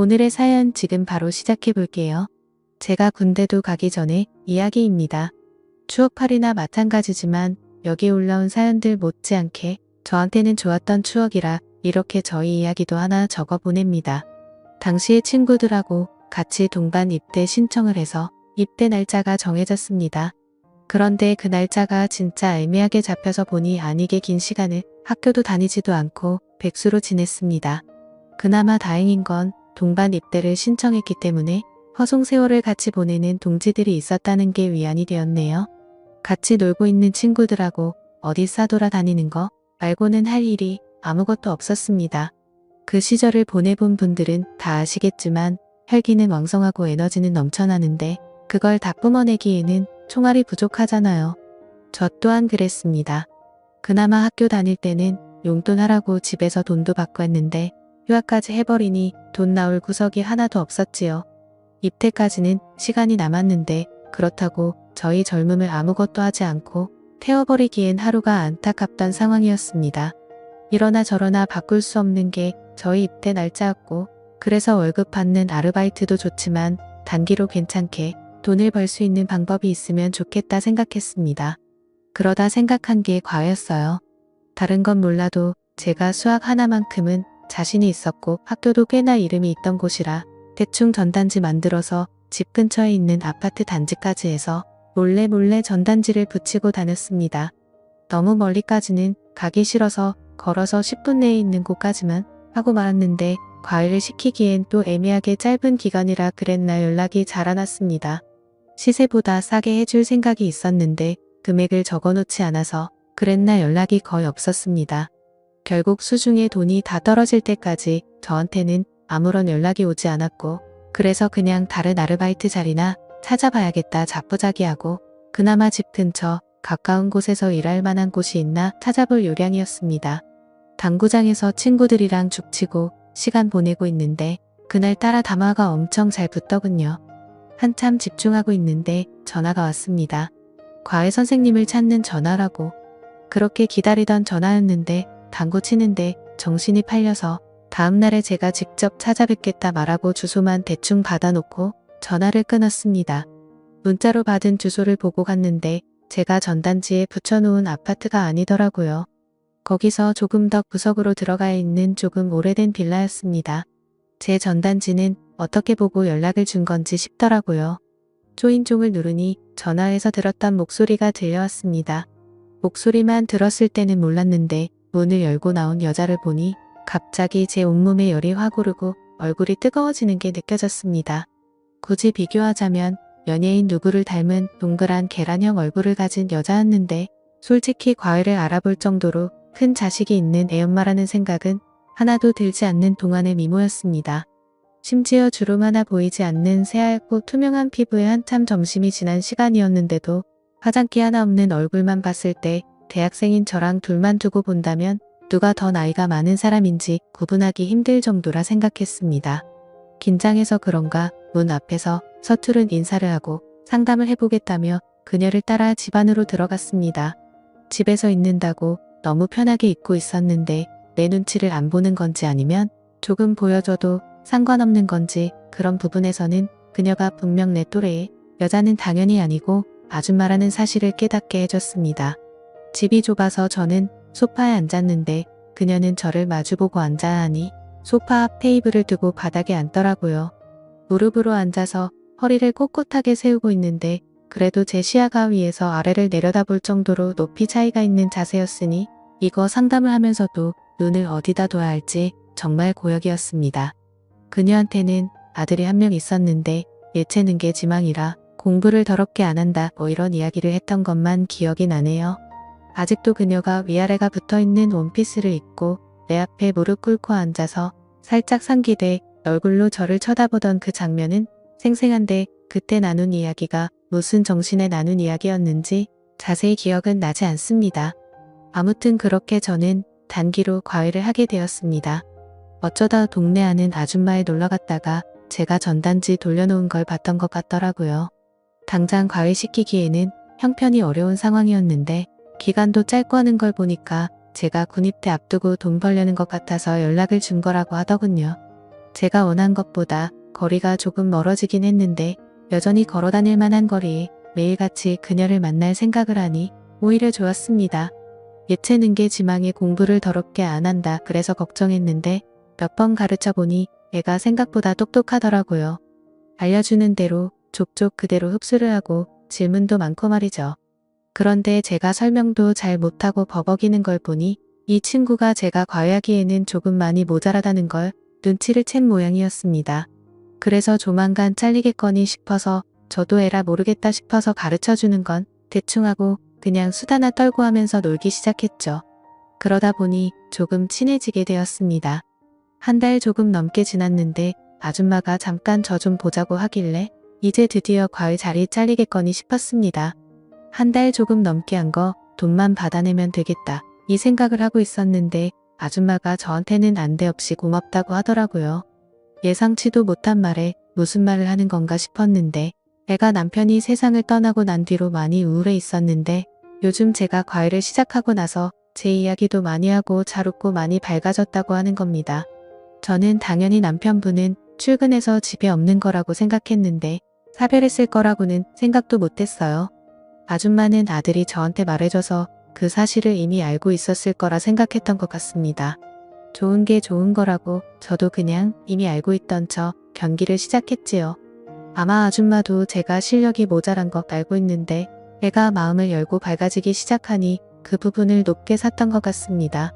오늘의 사연 지금 바로 시작해 볼게요. 제가 군대도 가기 전에 이야기입니다. 추억팔이나 마찬가지지만 여기 올라온 사연들 못지않게 저한테는 좋았던 추억이라 이렇게 저희 이야기도 하나 적어 보냅니다. 당시에 친구들하고 같이 동반 입대 신청을 해서 입대 날짜가 정해졌습니다. 그런데 그 날짜가 진짜 애매하게 잡혀서 보니 아니게 긴 시간을 학교도 다니지도 않고 백수로 지냈습니다. 그나마 다행인 건 동반 입대를 신청했기 때문에 허송 세월을 같이 보내는 동지들이 있었다는 게 위안이 되었네요. 같이 놀고 있는 친구들하고 어디 싸돌아 다니는 거 말고는 할 일이 아무것도 없었습니다. 그 시절을 보내본 분들은 다 아시겠지만 혈기는 왕성하고 에너지는 넘쳐나는데 그걸 다 뿜어내기에는 총알이 부족하잖아요. 저 또한 그랬습니다. 그나마 학교 다닐 때는 용돈 하라고 집에서 돈도 받고 했는데 휴학까지 해버리니 돈 나올 구석이 하나도 없었지요. 입대까지는 시간이 남았는데 그렇다고 저희 젊음을 아무것도 하지 않고 태워버리기엔 하루가 안타깝던 상황이었습니다. 이러나 저러나 바꿀 수 없는 게 저희 입대 날짜였고 그래서 월급 받는 아르바이트도 좋지만 단기로 괜찮게 돈을 벌 수 있는 방법이 있으면 좋겠다 생각했습니다. 그러다 생각한 게 과였어요. 다른 건 몰라도 제가 수학 하나만큼은 자신이 있었고 학교도 꽤나 이름이 있던 곳이라 대충 전단지 만들어서 집 근처에 있는 아파트 단지까지 해서 몰래 몰래 전단지를 붙이고 다녔습니다. 너무 멀리까지는 가기 싫어서 걸어서 10분 내에 있는 곳까지만 하고 말았는데 과외를 시키기엔 또 애매하게 짧은 기간이라 그랬나 연락이 왔습니다. 시세보다 싸게 해줄 생각이 있었는데 금액을 적어놓지 않아서 그랬나 연락이 거의 없었습니다. 결국 수중에 돈이 다 떨어질 때까지 저한테는 아무런 연락이 오지 않았고 그래서 그냥 다른 아르바이트 자리나 찾아봐야겠다 자포자기하고 그나마 집 근처 가까운 곳에서 일할 만한 곳이 있나 찾아볼 요량이었습니다. 당구장에서 친구들이랑 죽치고 시간 보내고 있는데 그날 따라 담화가 엄청 잘 붙더군요. 한참 집중하고 있는데 전화가 왔습니다. 과외 선생님을 찾는 전화라고. 그렇게 기다리던 전화였는데 당구 치는데 정신이 팔려서 다음날에 제가 직접 찾아뵙겠다 말하고 주소만 대충 받아놓고 전화를 끊었습니다. 문자로 받은 주소를 보고 갔는데 제가 전단지에 붙여놓은 아파트가 아니더라고요. 거기서 조금 더 구석으로 들어가 있는 조금 오래된 빌라였습니다. 제 전단지는 어떻게 보고 연락을 준 건지 싶더라고요. 초인종을 누르니 전화에서 들었던 목소리가 들려왔습니다. 목소리만 들었을 때는 몰랐는데 문을 열고 나온 여자를 보니 갑자기 제 온몸에 열이 확 오르고 얼굴이 뜨거워지는 게 느껴졌습니다. 굳이 비교하자면 연예인 누구를 닮은 동그란 계란형 얼굴을 가진 여자였는데 솔직히 과외를 알아볼 정도로 큰 자식이 있는 애엄마라는 생각은 하나도 들지 않는 동안의 미모였습니다. 심지어 주름 하나 보이지 않는 새하얗고 투명한 피부에 한참 점심이 지난 시간이었는데도 화장기 하나 없는 얼굴만 봤을 때 대학생인 저랑 둘만 두고 본다면 누가 더 나이가 많은 사람인지 구분하기 힘들 정도라 생각했습니다. 긴장해서 그런가 문 앞에서 서투른 인사를 하고 상담을 해보겠다며 그녀를 따라 집 안으로 들어갔습니다. 집에서 있는다고 너무 편하게 입고 있었는데 내 눈치를 안 보는 건지 아니면 조금 보여줘도 상관없는 건지 그런 부분에서는 그녀가 분명 내 또래의 여자는 당연히 아니고 아줌마라는 사실을 깨닫게 해줬습니다. 집이 좁아서 저는 소파에 앉았는데 그녀는 저를 마주보고 앉아야 하니 소파 앞 테이블을 두고 바닥에 앉더라고요. 무릎으로 앉아서 허리를 꼿꼿하게 세우고 있는데 그래도 제 시야가 위에서 아래를 내려다볼 정도로 높이 차이가 있는 자세였으니 이거 상담을 하면서도 눈을 어디다 둬야 할지 정말 고역이었습니다. 그녀한테는 아들이 한 명 있었는데 예체능 게 지망이라 공부를 더럽게 안 한다 뭐 이런 이야기를 했던 것만 기억이 나네요. 아직도 그녀가 위아래가 붙어있는 원피스를 입고 내 앞에 무릎 꿇고 앉아서 살짝 상기돼 얼굴로 저를 쳐다보던 그 장면은 생생한데 그때 나눈 이야기가 무슨 정신에 나눈 이야기였는지 자세히 기억은 나지 않습니다. 아무튼 그렇게 저는 단기로 과외를 하게 되었습니다. 어쩌다 동네 아는 아줌마에 놀러 갔다가 제가 전단지 돌려놓은 걸 봤던 것 같더라고요. 당장 과외시키기에는 형편이 어려운 상황이었는데 기간도 짧고 하는 걸 보니까 제가 군입대 앞두고 돈 벌려는 것 같아서 연락을 준 거라고 하더군요. 제가 원한 것보다 거리가 조금 멀어지긴 했는데 여전히 걸어 다닐 만한 거리에 매일같이 그녀를 만날 생각을 하니 오히려 좋았습니다. 예체능 게 지망에 공부를 더럽게 안 한다 그래서 걱정했는데 몇 번 가르쳐 보니 애가 생각보다 똑똑하더라고요. 알려주는 대로 족족 그대로 흡수를 하고 질문도 많고 말이죠. 그런데 제가 설명도 잘 못하고 버벅이는 걸 보니 이 친구가 제가 과외하기에는 조금 많이 모자라다는 걸 눈치를 챈 모양이었습니다. 그래서 조만간 잘리겠거니 싶어서 저도 에라 모르겠다 싶어서 가르쳐 주는 건 대충 하고 그냥 수다나 떨고 하면서 놀기 시작했죠. 그러다 보니 조금 친해지게 되었습니다. 한 달 조금 넘게 지났는데 아줌마가 잠깐 저 좀 보자고 하길래 이제 드디어 과외 자리 잘리겠거니 싶었습니다. 한 달 조금 넘게 한 거 돈만 받아내면 되겠다. 이 생각을 하고 있었는데 아줌마가 저한테는 안돼 없이 고맙다고 하더라고요. 예상치도 못한 말에 무슨 말을 하는 건가 싶었는데 애가 남편이 세상을 떠나고 난 뒤로 많이 우울해 있었는데 요즘 제가 과외를 시작하고 나서 제 이야기도 많이 하고 잘 웃고 많이 밝아졌다고 하는 겁니다. 저는 당연히 남편분은 출근해서 집에 없는 거라고 생각했는데 사별했을 거라고는 생각도 못했어요. 아줌마는 아들이 저한테 말해줘서 그 사실을 이미 알고 있었을 거라 생각했던 것 같습니다. 좋은 게 좋은 거라고 저도 그냥 이미 알고 있던 척 경기를 시작했지요. 아마 아줌마도 제가 실력이 모자란 것 알고 있는데 애가 마음을 열고 밝아지기 시작하니 그 부분을 높게 샀던 것 같습니다.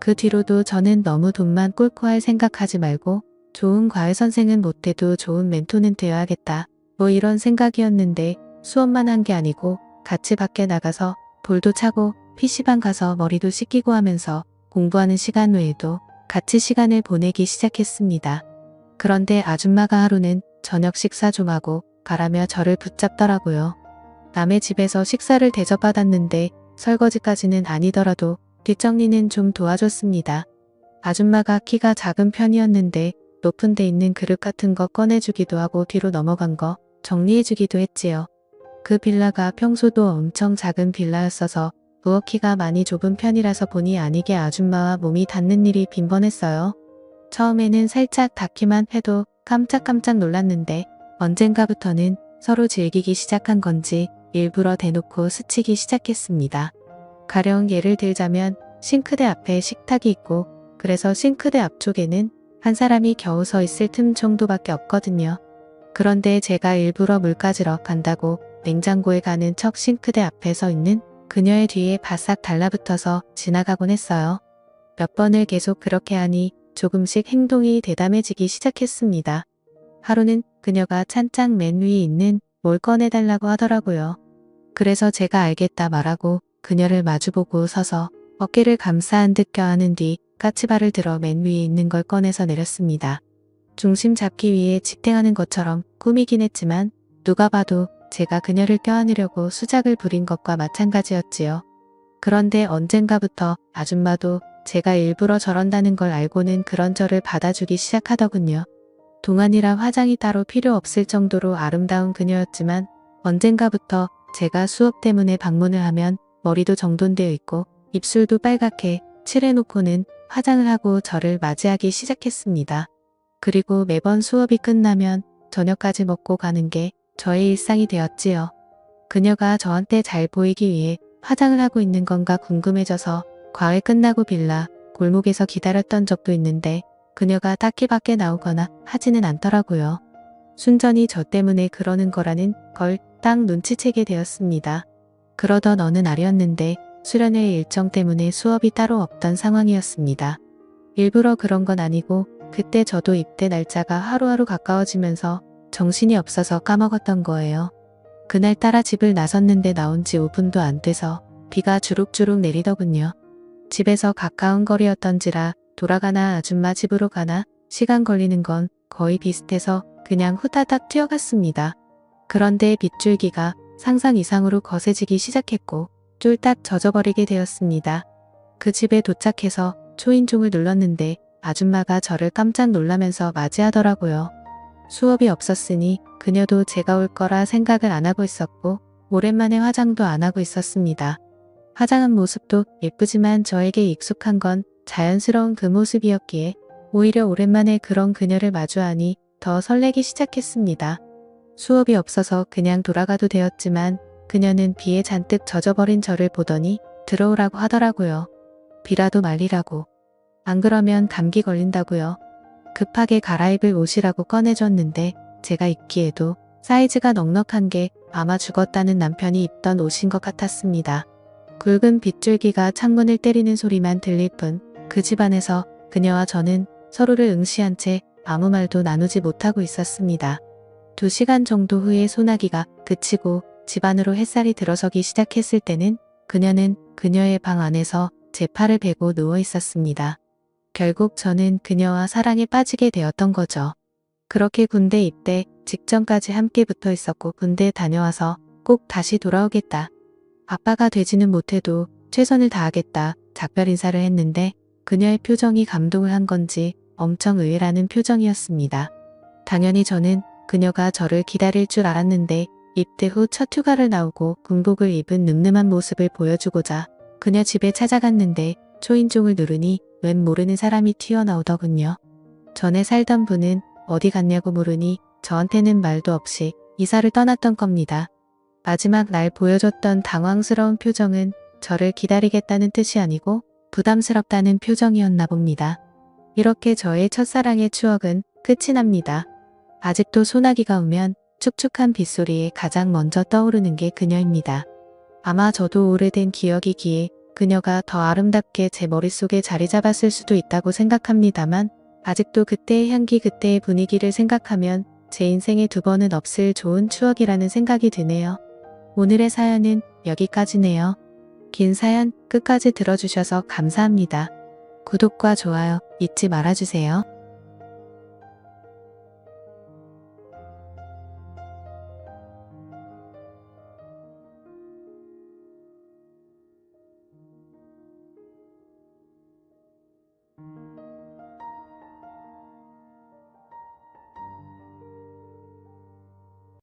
그 뒤로도 저는 너무 돈만 꿀고 할 생각하지 말고 좋은 과외 선생은 못해도 좋은 멘토는 되어야겠다. 뭐 이런 생각이었는데 수업만 한 게 아니고 같이 밖에 나가서 볼도 차고 PC방 가서 머리도 씻기고 하면서 공부하는 시간 외에도 같이 시간을 보내기 시작했습니다. 그런데 아줌마가 하루는 저녁 식사 좀 하고 가라며 저를 붙잡더라고요. 남의 집에서 식사를 대접받았는데 설거지까지는 아니더라도 뒷정리는 좀 도와줬습니다. 아줌마가 키가 작은 편이었는데 높은 데 있는 그릇 같은 거 꺼내주기도 하고 뒤로 넘어간 거 정리해주기도 했지요. 그 빌라가 평소도 엄청 작은 빌라였어서 부엌키가 많이 좁은 편이라서 보니 아니게 아줌마와 몸이 닿는 일이 빈번했어요. 처음에는 살짝 닿기만 해도 깜짝깜짝 놀랐는데 언젠가부터는 서로 즐기기 시작한 건지 일부러 대놓고 스치기 시작했습니다. 가령 예를 들자면 싱크대 앞에 식탁이 있고 그래서 싱크대 앞쪽에는 한 사람이 겨우 서 있을 틈 정도밖에 없거든요. 그런데 제가 일부러 물 가지러 간다고 냉장고에 가는 척 싱크대 앞에 서 있는 그녀의 뒤에 바싹 달라붙어서 지나가곤 했어요. 몇 번을 계속 그렇게 하니 조금씩 행동이 대담해지기 시작했습니다. 하루는 그녀가 찬장 맨 위에 있는 뭘 꺼내달라고 하더라고요. 그래서 제가 알겠다 말하고 그녀를 마주보고 서서 어깨를 감싸한 듯 껴안은 뒤 까치발을 들어 맨 위에 있는 걸 꺼내서 내렸습니다. 중심 잡기 위해 직행하는 것처럼 꾸미긴 했지만 누가 봐도 제가 그녀를 껴안으려고 수작을 부린 것과 마찬가지였지요. 그런데 언젠가부터 아줌마도 제가 일부러 저런다는 걸 알고는 그런 저를 받아주기 시작하더군요. 동안이라 화장이 따로 필요 없을 정도로 아름다운 그녀였지만 언젠가부터 제가 수업 때문에 방문을 하면 머리도 정돈되어 있고 입술도 빨갛게 칠해놓고는 화장을 하고 저를 맞이하기 시작했습니다. 그리고 매번 수업이 끝나면 저녁까지 먹고 가는 게 저의 일상이 되었지요. 그녀가 저한테 잘 보이기 위해 화장을 하고 있는 건가 궁금해져서 과외 끝나고 빌라 골목에서 기다렸던 적도 있는데 그녀가 딱히 밖에 나오거나 하지는 않더라고요. 순전히 저 때문에 그러는 거라는 걸 딱 눈치채게 되었습니다. 그러던 어느 날이었는데 수련회 일정 때문에 수업이 따로 없던 상황이었습니다. 일부러 그런 건 아니고 그때 저도 입대 날짜가 하루하루 가까워지면서 정신이 없어서 까먹었던 거예요. 그날 따라 집을 나섰는데 나온 지 5분도 안 돼서 비가 주룩주룩 내리더군요. 집에서 가까운 거리였던지라 돌아가나 아줌마 집으로 가나 시간 걸리는 건 거의 비슷해서 그냥 후다닥 뛰어갔습니다. 그런데 빗줄기가 상상 이상으로 거세지기 시작했고 쫄딱 젖어버리게 되었습니다. 그 집에 도착해서 초인종을 눌렀는데 아줌마가 저를 깜짝 놀라면서 맞이하더라고요. 수업이 없었으니 그녀도 제가 올 거라 생각을 안 하고 있었고 오랜만에 화장도 안 하고 있었습니다. 화장한 모습도 예쁘지만 저에게 익숙한 건 자연스러운 그 모습이었기에 오히려 오랜만에 그런 그녀를 마주하니 더 설레기 시작했습니다. 수업이 없어서 그냥 돌아가도 되었지만 그녀는 비에 잔뜩 젖어버린 저를 보더니 들어오라고 하더라고요. 비라도 말리라고. 안 그러면 감기 걸린다고요. 급하게 갈아입을 옷이라고 꺼내줬는데 제가 입기에도 사이즈가 넉넉한 게 아마 죽었다는 남편이 입던 옷인 것 같았습니다. 굵은 빗줄기가 창문을 때리는 소리만 들릴 뿐 그 집안에서 그녀와 저는 서로를 응시한 채 아무 말도 나누지 못하고 있었습니다. 두 시간 정도 후에 소나기가 그치고 집 안으로 햇살이 들어서기 시작했을 때는 그녀는 그녀의 방 안에서 제 팔을 베고 누워 있었습니다. 결국 저는 그녀와 사랑에 빠지게 되었던 거죠. 그렇게 군대 입대 직전까지 함께 붙어 있었고 군대 다녀와서 꼭 다시 돌아오겠다. 아빠가 되지는 못해도 최선을 다하겠다. 작별 인사를 했는데 그녀의 표정이 감동을 한 건지 엄청 의외라는 표정이었습니다. 당연히 저는 그녀가 저를 기다릴 줄 알았는데 입대 후 첫 휴가를 나오고 군복을 입은 늠름한 모습을 보여주고자 그녀 집에 찾아갔는데 초인종을 누르니 웬 모르는 사람이 튀어나오더군요. 전에 살던 분은 어디 갔냐고 물으니 저한테는 말도 없이 이사를 떠났던 겁니다. 마지막 날 보여줬던 당황스러운 표정은 저를 기다리겠다는 뜻이 아니고 부담스럽다는 표정이었나 봅니다. 이렇게 저의 첫사랑의 추억은 끝이 납니다. 아직도 소나기가 오면 축축한 빗소리에 가장 먼저 떠오르는 게 그녀입니다. 아마 저도 오래된 기억이기에 그녀가 더 아름답게 제 머릿속에 자리 잡았을 수도 있다고 생각합니다만 아직도 그때의 향기 그때의 분위기를 생각하면 제 인생에 두 번은 없을 좋은 추억이라는 생각이 드네요. 오늘의 사연은 여기까지네요. 긴 사연 끝까지 들어주셔서 감사합니다. 구독과 좋아요 잊지 말아주세요.